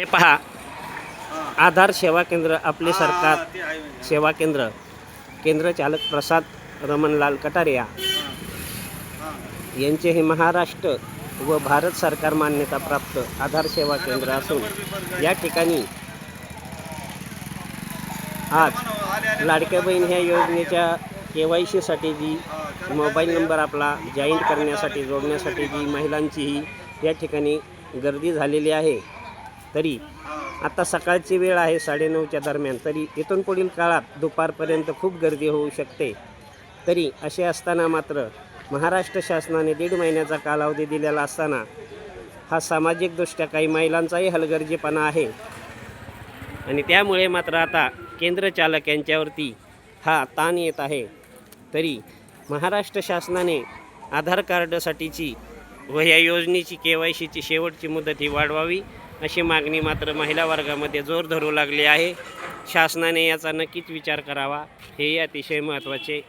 हे पहा. आधार सेवा केंद्र आपले सरकार म्हणजे. सेवा केंद्र. केंद्र चालक प्रसाद रमणलाल कटारिया. यांचे हे महाराष्ट्र व भारत सरकार मान्यता प्राप्त आधार सेवा केंद्र असून या ठिकाणी आज लाडक्या बहीण ह्या योजनेच्या के वाय सीसाठी जी मोबाईल नंबर आपला जॉईंट करण्यासाठी जोडण्यासाठी जी महिलांची ही या ठिकाणी गर्दी झालेली आहे. तरी आता सकाळची वेळ आहे साडेनऊच्या दरम्यान. तरी इथून पुढील काळात दुपारपर्यंत खूप गर्दी होऊ शकते. तरी असे असताना मात्र महाराष्ट्र शासनाने दीड महिन्याचा कालावधी दिलेला असताना हा सामाजिकदृष्ट्या काही महिलांचाही हलगर्जीपणा आहे. आणि त्यामुळे मात्र आता केंद्र चालक यांच्यावरती हा ताण येत आहे. तरी महाराष्ट्र शासनाने आधार कार्डसाठीची व या योजनेची के वाय सीची शेवटची मुदत ही वाढवावी. अशी मागणी मात्र महिला वर्गामध्ये जोर धरू लागली आहे. शासनाने याचा नक्कीच विचार करावा. हे अतिशय महत्त्वाचे